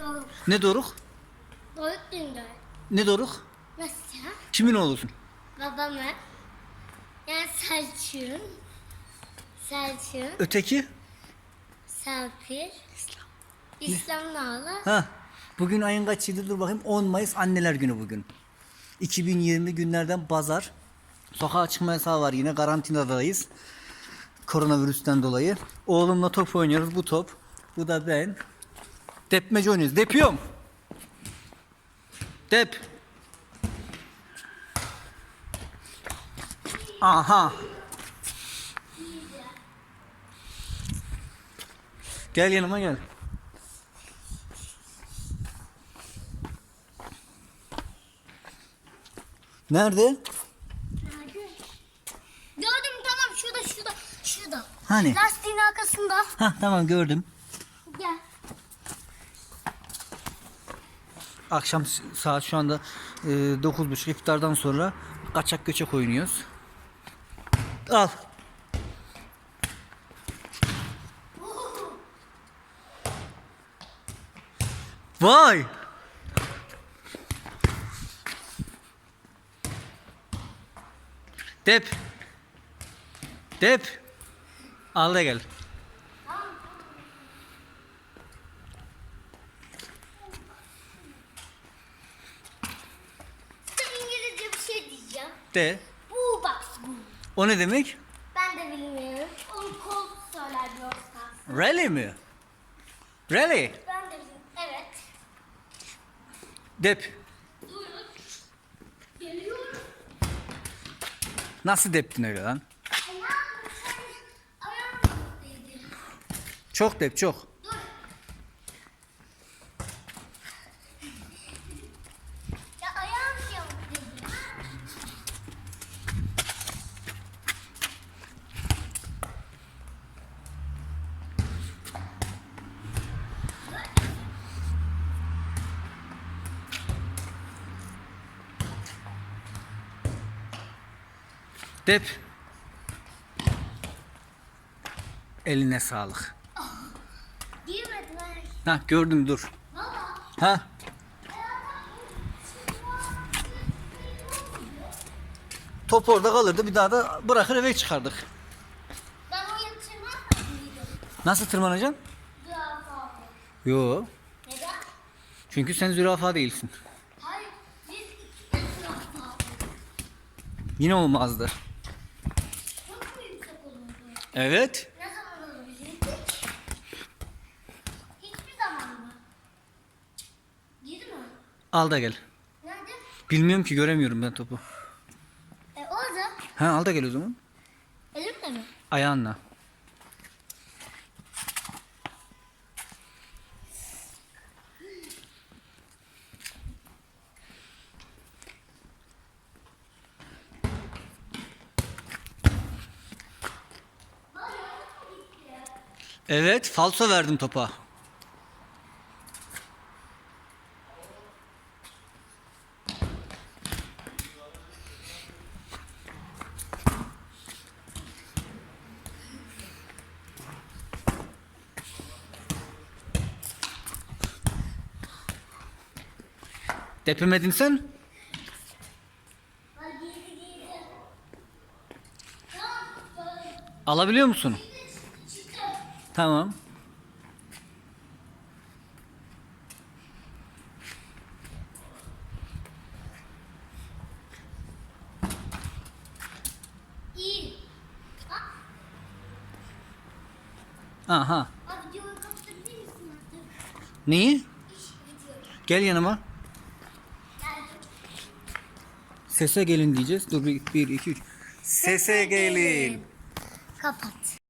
Doruk. Ne Doruk? Doruk Dündar. Ne Doruk? Nasıl ya? Kimin oğlusun? Babamı. Yani Selçuk'un. Selçuk'un. Öteki? Serpil. İslam. İslam'ın oğlu. Ha. Bugün ayın kaçıydı dur bakayım. 10 Mayıs anneler günü bugün. 2020 günlerden pazar. Sokağa çıkma yasağı var yine karantinadayız. Koronavirüsten dolayı. Oğlumla top oynuyoruz bu top. Bu da ben. Depmece oynuyoruz. Depiyorum. Dep. Aha. Gel yanıma gel. Nerede? Nerede? Gördüm tamam şurada şurada şurada. Hani? Lastiğin arkasında. Ha tamam gördüm. Gel. Akşam saat şu anda e, 9.30 iftardan sonra kaçak göçek oynuyoruz. Al. Vay. Dep. Dep. Al da gel. De. Bu bak bu. O ne demek? Ben de bilmiyorum. Onu kol söyler bir olsa. Really mi? Really? Ben de bilmiyorum. Evet. Dep. Buyurun. Geliyorum. Nasıl deptin öyle lan? Ayağım ayağım değdi. Çok dep çok. Dur. Ya ayağım yamuk dedi. Dep. Eline sağlık. Girmedi. Ha gördüm dur. Baba. Ha top orada kalırdı bir daha da bırakır eve çıkardık. Ben o yatırmam mıydım? Nasıl tırmanacaksın? Zürafa. Yo. Neden? Çünkü sen zürafa değilsin. Hayır. Biz iki zürafa. Yine olmazdı. Evet. Ne zaman olabilirdi? Hiçbir zaman mı? Girdi mi? Al da gel. Nerede? Bilmiyorum ki göremiyorum ben topu. E orada. Ha al da gel o zaman. Elimle mi? Ayağınla. Evet, falso verdim topa. Depemedin sen? Alabiliyor musun? Tamam. Aha. Neyi? Gel yanıma. Sese gelin diyeceğiz. Dur bir, bir iki, üç. Sese gelin. Kapat.